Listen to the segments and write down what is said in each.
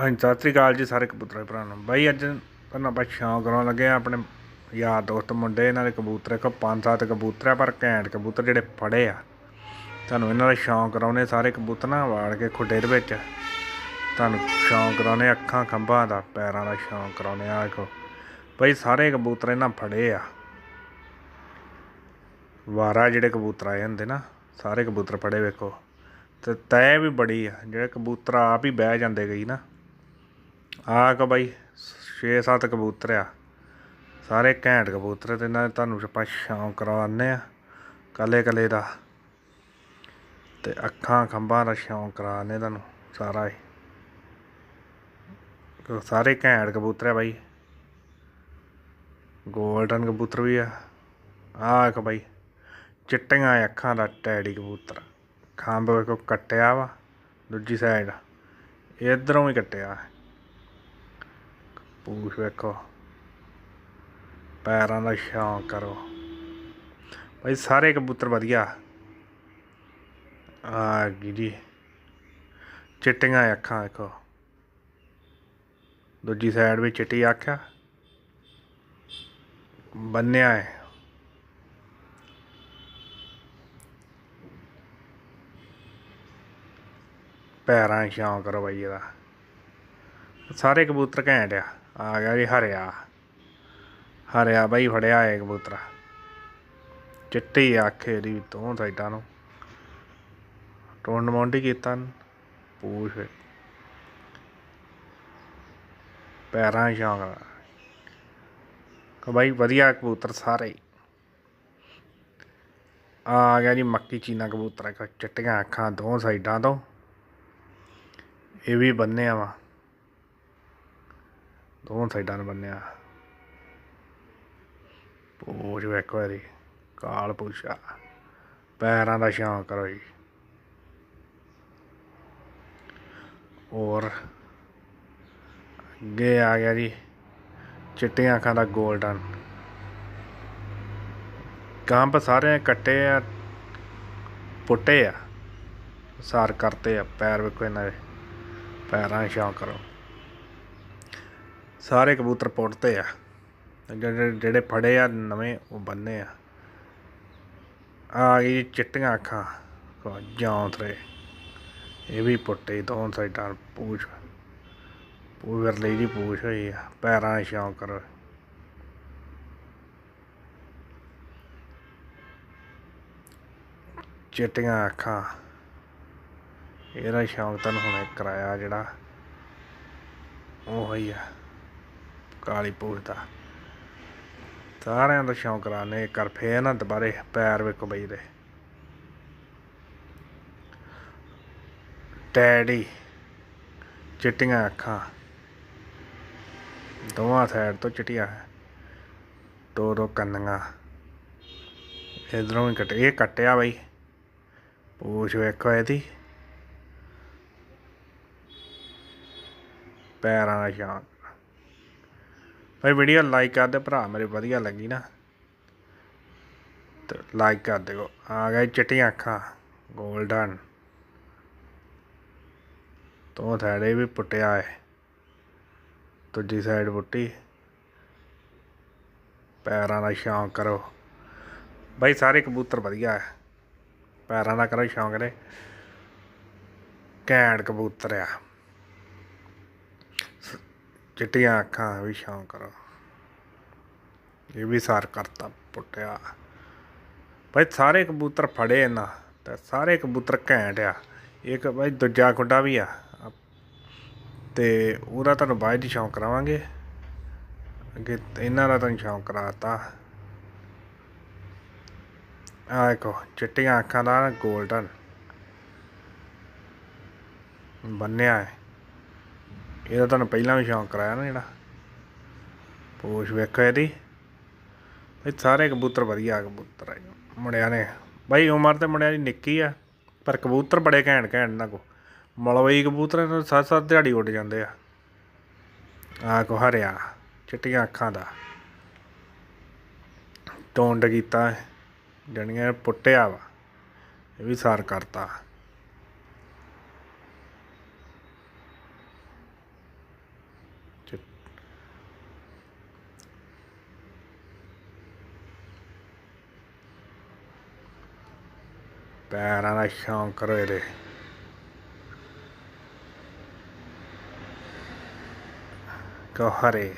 ਹਾਂਜੀ, ਸਤਿ ਸ੍ਰੀ ਅਕਾਲ ਜੀ ਸਾਰੇ ਕਬੂਤਰਾਂ ਭਰਾ ਨੂੰ। ਬਾਈ, ਅੱਜ ਤੁਹਾਨੂੰ ਆਪਾਂ ਸ਼ੌਂਕ ਕਰਾਉਣ ਲੱਗੇ ਆ ਆਪਣੇ ਯਾਰ ਦੋਸਤ ਮੁੰਡੇ, ਇਹਨਾਂ ਦੇ ਕਬੂਤਰ। ਕੋ ਪੰਜ ਸੱਤ ਕਬੂਤਰ ਆ, ਪਰ ਘੈਂਟ ਕਬੂਤਰ ਜਿਹੜੇ ਫੜੇ ਆ। ਤੁਹਾਨੂੰ ਇਹਨਾਂ ਦਾ ਸ਼ੌਂਕ ਕਰਾਉਣੇ, ਸਾਰੇ ਕਬੂਤਰ ਨਾ ਵਾੜ ਕੇ ਖੁੱਡੇ ਦੇ ਵਿੱਚ। ਤੁਹਾਨੂੰ ਸ਼ੌਂਕ ਕਰਾਉਣੇ, ਅੱਖਾਂ ਖੰਭਾਂ ਦਾ, ਪੈਰਾਂ ਦਾ ਸ਼ੌਂਕ ਕਰਾਉਣੇ ਆ, ਦੇਖੋ। ਬਾਈ, ਸਾਰੇ ਕਬੂਤਰ ਇਹਨਾਂ ਫੜੇ ਆ। ਵਾਰਾ ਜਿਹੜੇ ਕਬੂਤਰ ਆਏ ਹੁੰਦੇ ਨਾ, ਸਾਰੇ ਕਬੂਤਰ ਫੜੇ ਵੇਖੋ। ਤੇ ਤੈ ਵੀ ਬੜੀ ਆ, ਜਿਹੜੇ ਕਬੂਤਰ ਆਪ ਹੀ ਬਹਿ ਜਾਂਦੇ ਗਈ ਨਾ। ਆ ਕੋ ਬਾਈ 6-7 ਕਬੂਤਰ ਆ। ਸਾਰੇ ਘੈਂਟ ਕਬੂਤਰ ਤੇ ਇਹਨਾਂ ਦੇ ਤੁਹਾਨੂੰ ਆਪਾਂ ਸ਼ੌਂਕ ਕਰਵਾਉਂਦੇ ਆ ਕੱਲੇ ਕੱਲੇ ਦਾ। ਤੇ ਅੱਖਾਂ, ਖੰਭਾਂ ਦਾ ਸ਼ੌਂਕ ਕਰਾਉਂਦੇ ਤੁਹਾਨੂੰ ਸਾਰਾ ਹੀ ਸਾਰੇ ਘੈਂਟ ਕਬੂਤਰ ਆ ਬਾਈ। ਗੋਲਡਨ ਕਬੂਤਰ ਵੀ ਆ। ਆ ਇੱਕ ਬਾਈ, ਚਿੱਟੀਆਂ ਅੱਖਾਂ ਦਾ ਟੈਡੀ ਕਬੂਤਰ। ਖੰਭ ਵੇਖੋ ਕੱਟਿਆ ਵਾ, ਦੂਜੀ ਸਾਈਡ ਇਧਰੋਂ ਵੀ ਕੱਟਿਆ। ਪੂਛ ਵੇਖੋ। ਪੈਰਾਂ ਦਾ ਛਾਂ ਕਰੋ। ਭਾਈ, ਸਾਰੇ ਕਬੂਤਰ ਵਧੀਆ। ਆ ਗਈ ਜੀ। ਚਿੱਟੀਆਂ ਅੱਖਾਂ, ਵੇਖੋ। ਦੂਜੀ ਸਾਈਡ ਵੀ ਚਿੱਟੀ ਅੱਖ। ਆ ਬੰਨਿਆ ਹੈ। ਪੈਰਾਂ 'ਚ ਸ਼ੌਂਕ ਕਰੋ ਭਾਈ ਇਹਦਾ। ਸਾਰੇ ਕਬੂਤਰ ਘੈਂਟ ਆ। ਆ ਗਿਆ ਜੀ ਹਰਿਆ। ਹਰਿਆ ਬਾਈ ਫੜਿਆ ਏ ਕਬੂਤਰ। ਚਿੱਟੀ ਅੱਖ ਇਹਦੀ ਵੀ ਦੋ ਸਾਈਡਾਂ ਨੂੰ। ਟੋਨ ਹੀ ਕੀਤਾ ਪੂਛ। ਪੈਰਾਂ ਸ਼ੌਂਕ ਆ ਬਾਈ ਵਧੀਆ ਕਬੂਤਰ ਸਾਰੇ। ਹੀ। ਆ ਗਿਆ ਜੀ ਮੱਕੀ ਚੀਨਾ ਕਬੂਤਰ। ਚਿੱਟੀਆਂ ਅੱਖਾਂ ਦੋ ਸਾਈਡਾਂ ਤੋਂ। ਇਹ ਵੀ ਬੰਨਿਆ ਵਾ। ਦੋਵਾਂ ਸਾਈਡਾਂ ਨੂੰ ਬੰਨਿਆ। ਪੂਛ ਵੇਖੋ ਇਹਦੀ, ਕਾਲ ਪੂਛਾ। ਪੈਰਾਂ ਦਾ ਸ਼ੌਂਕ ਕਰੋ ਜੀ। ਔਰ ਅੱਗੇ ਆ ਗਿਆ ਜੀ, ਚਿੱਟੀਆਂ ਅੱਖਾਂ ਦਾ 골ਡਨ ਕੰਪ ਸਾਰੇ ਕੱਟੇ ਆ, ਪੁੱਟੇ ਆ। ਸਾਰ ਕਰਤੇ ਆ, ਪੈਰ ਵੇਖੋ ਇਹਨਾਂ ਦੇ। ਪੈਰਾਂ 'ਚ ਸ਼ੌਂਕ ਕਰੋ। ਸਾਰੇ ਕਬੂਤਰ ਪੁੱਟਦੇ ਆ। ਜਿਹੜੇ ਜਿਹੜੇ ਫੜੇ ਆ, ਨਵੇਂ ਉਹ ਬੰਨੇ ਆ। ਆ ਗਈ ਚਿੱਟੀਆਂ ਅੱਖਾਂ। ਜੌਂਤਰੇ ਇਹ ਵੀ ਪੁੱਟੇ ਦੋਹਾਂ ਸਾਈਡਾਂ ਪੂਛ। ਪੂਰ ਲਈ ਦੀ ਪੂਛ ਹੋਈ ਆ। ਪੈਰਾਂ 'ਚ ਸ਼ੌਂਕ ਚਿੱਟੀਆਂ ਅੱਖਾਂ। ਇਹਦਾ ਸ਼ੌਂਕ ਤੁਹਾਨੂੰ ਹੁਣੇ ਕਰਾਇਆ ਜਿਹੜਾ ਉਹ ਹੀ ਆ। ਕਾਲੀ ਪੂਛ ਦਾ। ਸਾਰਿਆਂ ਦਾ ਸ਼ੌਂਕ ਕਰਾਣੇ ਕਰ ਫੇਰ ਨਾ ਦੁਬਾਰੇ ਪੈਰ ਵੇਖੋ ਬਈ ਦੇ। ਟੈਡੀ ਚਿੱਟੀਆਂ ਅੱਖਾਂ। ਦੋਵਾਂ ਸਾਈਡ ਤੋਂ ਚਿੱਟੀਆਂ, ਦੋ ਦੋ ਕੰਨੀਆਂ। ਇਧਰੋਂ ਵੀ ਕੱਟ, ਇਹ ਕੱਟਿਆ ਬਈ। ਪੂਛ ਵੇਖੋ ਇਹਦੀ। ਪੈਰਾਂ ਦਾ ਸ਼ੌਂਕ। ਭਾਈ ਵੀਡੀਓ ਲਾਈਕ ਕਰ ਦਿਓ ਭਰਾ, ਮੇਰੇ ਵਧੀਆ ਲੱਗੀ ਨਾ। ਤੇ ਲਾਈਕ ਕਰ ਦਿਓ। ਆ ਗਏ ਚਿੱਟੀਆਂ ਅੱਖਾਂ 골ਡਨ ਤੋਂ ਥੈੜੇ ਵੀ ਪੁੱਟਿਆ ਹੈ ਦੂਜੀ ਸਾਈਡ ਪੁੱਟੀ। ਪੈਰਾਂ ਦਾ ਸ਼ੌਂਕ ਕਰੋ। ਭਾਈ ਸਾਰੇ ਕਬੂਤਰ ਵਧੀਆ ਹੈ ਪੈਰਾਂ ਦਾ ਕਰੋ ਸ਼ੌਂਕ ਨੇ ਘੈਂਟ ਕਬੂਤਰ ਆ। ਚਿੱਟੀਆਂ ਅੱਖਾਂ ਵੀ ਸ਼ੌਂਕ ਕਰੋ। ਇਹ ਵੀ ਸਾਰ ਕਰਤਾ ਪੁੱਟਿਆ। ਭਾਈ ਸਾਰੇ ਕਬੂਤਰ ਫੜੇ ਇਹਨਾਂ ਤੇ ਸਾਰੇ ਕਬੂਤਰ ਘੈਂਟ ਆ। ਇੱਕ ਭਾਈ ਦੂਜਾ ਖੁੱਡਾ ਵੀ ਆ। ਤੇ ਉਹਦਾ ਤੁਹਾਨੂੰ ਬਾਅਦ ਚ ਸ਼ੌਂਕ ਕਰਾਵਾਂਗੇ। ਅੱਗੇ ਇਹਨਾਂ ਦਾ ਤੁਹਾਨੂੰ ਸ਼ੌਂਕ ਕਰਾਤਾ। ਆਹ ਦੇਖੋ, ਚਿੱਟੀਆਂ ਅੱਖਾਂ ਦਾ 골ਡਨ ਬੰਨਿਆ ਹੈ। ਇਹਦਾ ਤੁਹਾਨੂੰ ਪਹਿਲਾਂ ਵੀ ਸ਼ੌਂਕ ਕਰਾਇਆ ਨਾ ਜਿਹੜਾ। ਪੂਛ ਵੇਖੋ ਇਹਦੀ। ਇਹ ਸਾਰੇ ਕਬੂਤਰ ਵਧੀਆ ਕਬੂਤਰ ਆ ਮੁੰਡਿਆਂ ਨੇ ਬਾਈ ਉਮਰ ਤੇ ਮੁੰਡਿਆਂ ਦੀ ਨਿੱਕੀ ਆ, ਪਰ ਕਬੂਤਰ ਬੜੇ ਘੈਂਟ ਘੈਂਟ ਨਾ ਕੋ ਮਲਵਈ ਕਬੂਤਰ ਇਹਨਾਂ ਸੱਤ ਸੱਤ ਦਿਹਾੜੀ ਉੱਡ ਜਾਂਦੇ ਆ। ਆ ਕੋ ਹਰਿਆ, ਚਿੱਟੀਆਂ ਅੱਖਾਂ ਦਾ। ਟੋਂਡ ਕੀਤਾ ਜਣੀਆਂ ਪੁੱਟਿਆ ਵਾ, ਇਹ ਵੀ ਸਾਰ ਕਰਤਾ। ਪੈਰਾਂ ਦਾ ਸ਼ੌਂਕ ਕਰੋ ਇਹਦੇ ਕਹਰੇ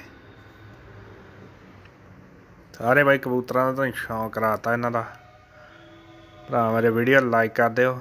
ਸਾਰੇ ਬਾਈ ਕਬੂਤਰਾਂ ਦਾ ਤਾਂ ਸ਼ੌਂਕ ਕਰਾਤਾ ਇਹਨਾਂ ਦਾ ਭਰਾ ਮੇਰੇ ਵੀਡੀਓ ਲਾਈਕ ਕਰ ਦਿਓ